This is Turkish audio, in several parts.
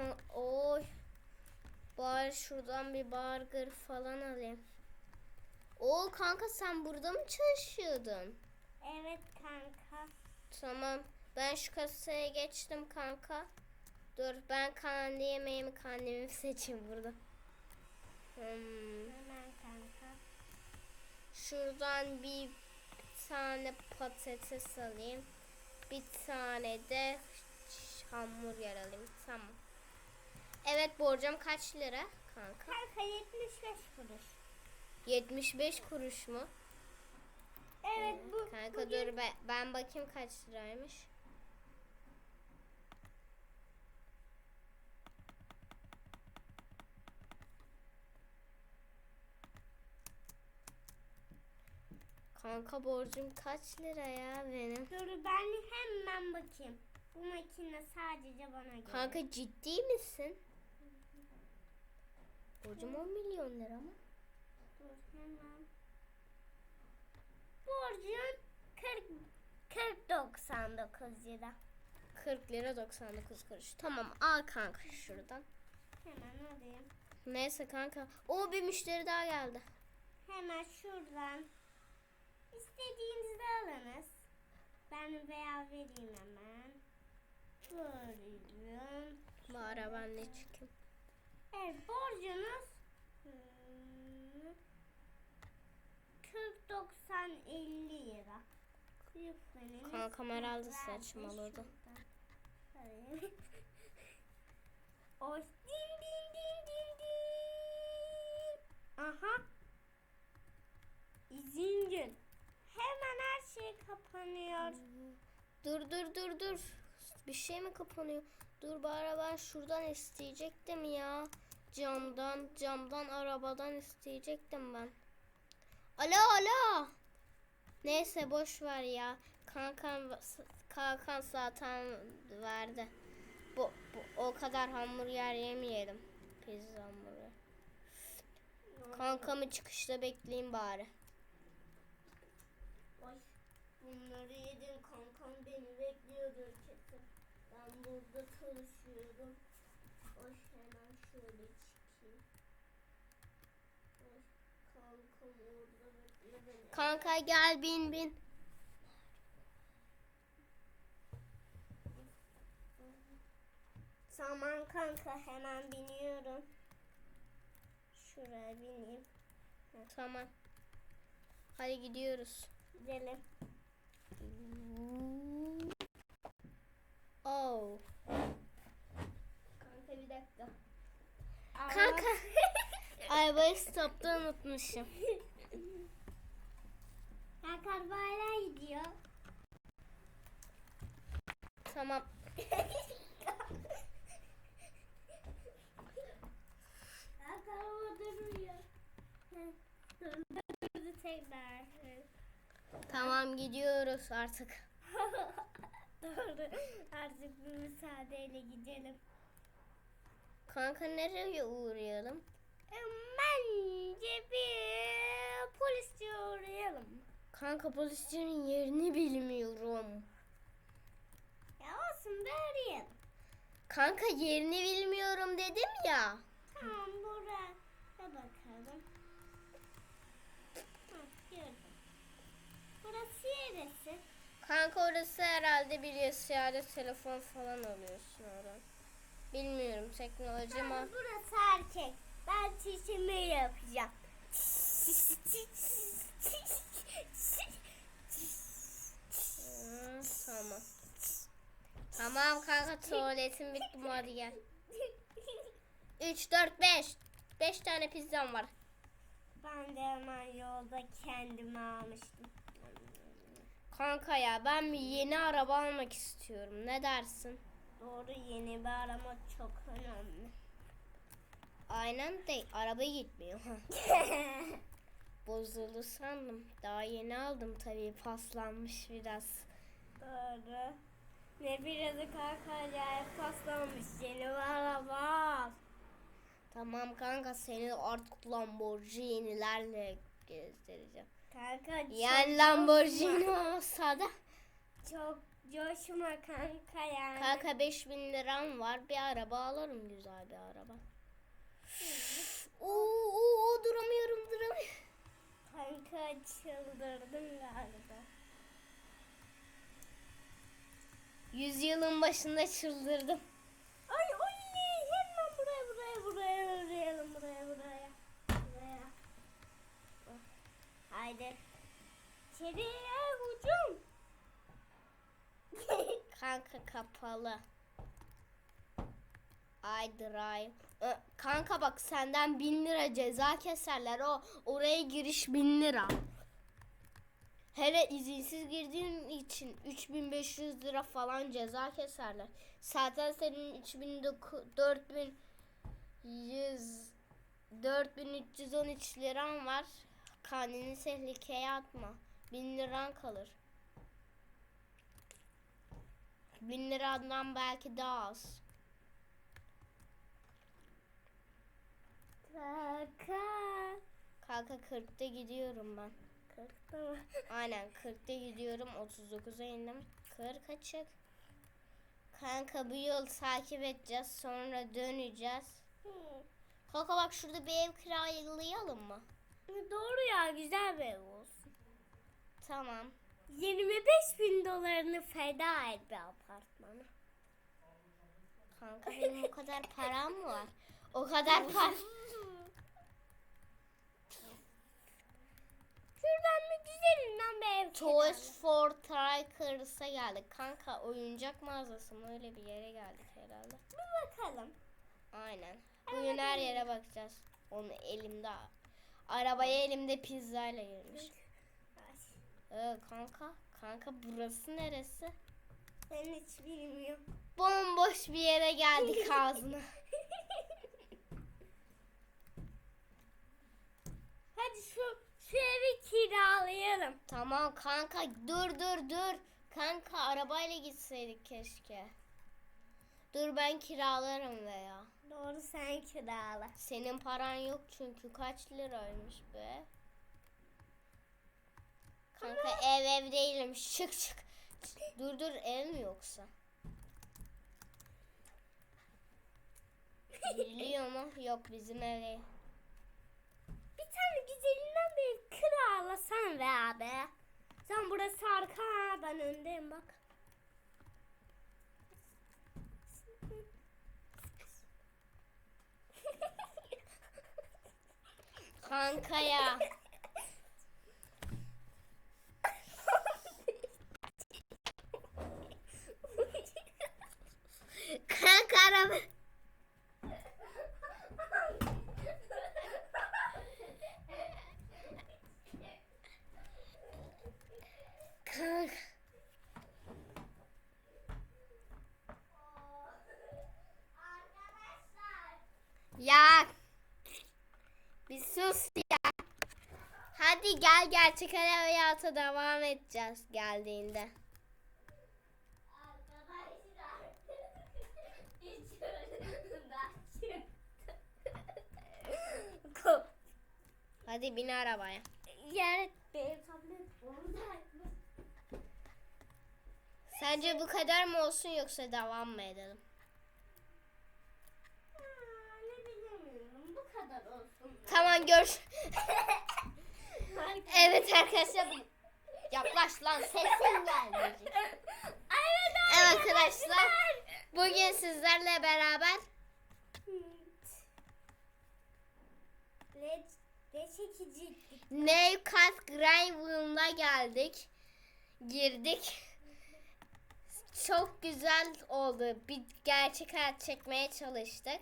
kan oy. Bari şuradan bir burger falan alayım. Oo kanka sen burada mı çalışıyordun? Evet kanka. Tamam. Ben şu kasaya geçtim kanka. Dur ben kendi yemeğimi kendimi seçeyim burada. Hmm. Hemen kanka. Şuradan bir tane patates alayım. Bir tane de hamburger alayım. Tamam. Evet borcum kaç lira kanka? Kanka 75 kuruş. 75 kuruş mu? Evet bu Kanka bugün- dur ben, ben bakayım kaç liraymış. Kanka borcum kaç lira ya benim? Dur ben hemen bakayım. Bu makine sadece bana göre. Kanka ciddi misin? Borcum 10 milyon lira mı? Dur hemen. Borcun 40 40.99 lira. 40 lira 99 kuruş. Tamam al kanka şuradan. Hemen alayım. Neyse kanka. O bir müşteri daha geldi. Hemen şuradan istediğinizi alınız. Ben veya vereyim hemen. Buyurun. Bari ben de çıkayım. Evet borcunuz hmm, 40 90 50 lira. Kankam herhalde saçmaladı. Hayır. Oy. Din din din din din. Aha. İzin gün. Hemen her şey kapanıyor. Dur dur dur dur. Bir şey mi kapanıyor? Dur bari ben şuradan isteyecektim ya. Camdan, camdan arabadan isteyecektim ben. Alo alo. Neyse boş ver ya. Kankan kankan zaten verdi. Bu, bu o kadar hamburger yemeyelim. Pizza hamburger. Kankamı çıkışta bekleyeyim bari. Oy. Bunları yedim kankam beni bekliyordu kesin. Ben burada çalışıyorum. Oy hemen şöyle çıkayım. Oy kankam orada bekliyor beni. Kanka gel bin bin. Tamam kanka hemen biniyorum. Şuraya bineyim. Tamam. Hadi gidiyoruz. Gidelim. Oh. Kanka bir dakika. Kanka. Arabayı stopta unutmuşum. Kanka arabayla gidiyor. Tamam. Gidiyoruz artık. Doğru. Artık bir müsaadeyle gidelim. Kanka nereye uğrayalım? Bence bir polisçi uğrayalım. Kanka polislerin yerini bilmiyorum. Ya olsun bir arayalım. Kanka yerini bilmiyorum dedim ya. Tamam buraya bakalım. Hı, gördüm. Burası neresi? Kanka orası herhalde bilgisayarda telefon falan alıyorsun oradan. Bilmiyorum teknoloji ama. Burası erkek. Ben çişimi yapacağım. Tamam. Tamam kanka tuvaletin bitti mi hadi gel. 3, 4, 5. 5 tane pizzam var. ben de hemen yolda kendimi almıştım. Kanka ya ben bir yeni araba almak istiyorum. Ne dersin? Doğru yeni bir arama çok önemli. Aynen de araba gitmiyor. Bozuldu sandım. Daha yeni aldım tabii paslanmış biraz. Doğru. Ne birazı kanka acayip paslanmış yeni bir araba. al. Tamam kanka seni artık Lamborghini'lerle gezdireceğim. Kanka çok Yani Lamborghini olsa da çok Coşma kanka yani. Kanka 5000 liram var. Bir araba alırım güzel bir araba. Oo, oo, duramıyorum duramıyorum. Kanka çıldırdın galiba. Yüzyılın başında çıldırdım. Ay ay hemen buraya buraya buraya buraya buraya. Buraya. Oh, Haydi. İçeriye hücum. Kanka kapalı. I drive. Kanka bak senden 1000 lira ceza keserler. O oraya giriş 1000 lira. Hele izinsiz girdiğin için 3500 lira falan ceza keserler. Zaten senin 3400 4313 liran var. Kendini tehlikeye atma. 1000 liran kalır. 1000 liradan belki daha az. Kaka. Kanka 40'ta gidiyorum ben. Kırkta mı? Aynen 40'ta gidiyorum. 39'a indim. 40 açık. Kanka bu yol takip edeceğiz. Sonra döneceğiz. Kanka bak şurada bir ev kiralayalım mı? Doğru ya güzel bir ev. Tamam. 25 bin dolarını feda et bir apartmana. Kanka benim o kadar param mı var? O kadar para. Şuradan bir güzelinden bir ev Toys for Trikers'a geldik. Kanka oyuncak mağazası mı? Öyle bir yere geldik herhalde. Bir bakalım. Aynen. Bugün her yere bakacağız. Onu elimde. Arabaya elimde pizzayla girmiş. Ee, kanka, kanka burası neresi? Ben hiç bilmiyorum. Bomboş bir yere geldik ağzına. Hadi şu, şu evi kiralayalım. tamam kanka dur dur dur. Kanka arabayla gitseydik keşke. Dur ben kiralarım veya. Doğru sen kirala. Senin paran yok çünkü kaç liraymış be? Kanka ev ev değilim çık çık. Dur dur ev mi yoksa? Biliyor mu? Yok bizim ev değil. Bir tane güzelinden bir ev kiralasan be abi. Sen burası arka ben öndeyim bak. Kanka ya. Kanka araba. Kanka. Ya. Bir sus ya. Hadi gel gerçek hayata devam edeceğiz geldiğinde. Hadi bin arabaya. Oradaydı. Sence bu kadar mı olsun yoksa devam mı edelim? Aa, ne bilemiyorum bu kadar olsun. Tamam gör. evet arkadaşlar. Yaklaş lan sesin gelmeyecek. Evet Evet arkadaşlar. Bugün sizlerle beraber Ne, ne çekiciydik. Newcastle Gravel'ına geldik. Girdik. Çok güzel oldu. Bir gerçek hayat çekmeye çalıştık.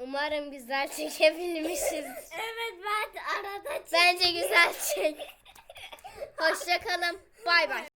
Umarım güzel çekebilmişiz. Evet ben arada Bence güzel çek. Hoşça kalın. Bay bay.